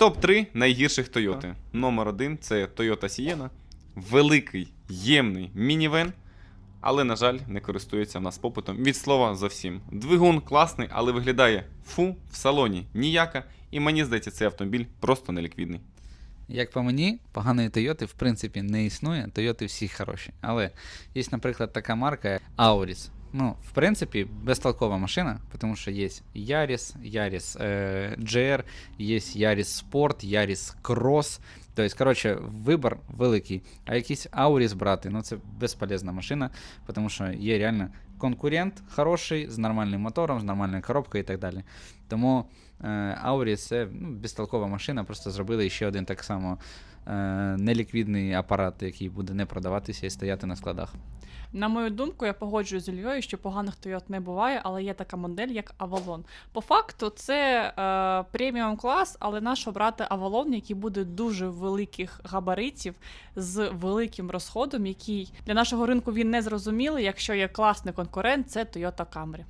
Топ-3 найгірших Тойоти. Номер один це Toyota Sienna. Великий, ємний мінівен, але, на жаль, не користується в нас попитом. Від слова зовсім. Двигун класний, але виглядає фу в салоні ніяка. І мені здається, цей автомобіль просто неліквідний. Як по мені, поганої Тойоти в принципі не існує. Тойоти всі хороші. Але є, наприклад, така марка Auris. Ну, в принципі, безтолкова машина, тому що є Ярис, Ярис е, GR, є Yaris Sport, Ярис Cross. Тобто, коротше, вибір великий. А якийсь Auris брати, ну це безполезна машина, тому що є реально конкурент хороший, з нормальним мотором, з нормальною коробкою і так далі. Тому е, Auris це ну, безтолкова машина, просто зробили ще один так само е, неліквідний апарат, який буде не продаватися і стояти на складах. На мою думку, я погоджуюсь з Ільєю, що поганих Тойот не буває, але є така модель, як Avalon. По факту, це е, преміум клас, але нащо брати Avalon, який буде дуже великих габаритів з великим розходом, який для нашого ринку він не зрозумілий. Якщо є класний конкурент, це Toyota Camry.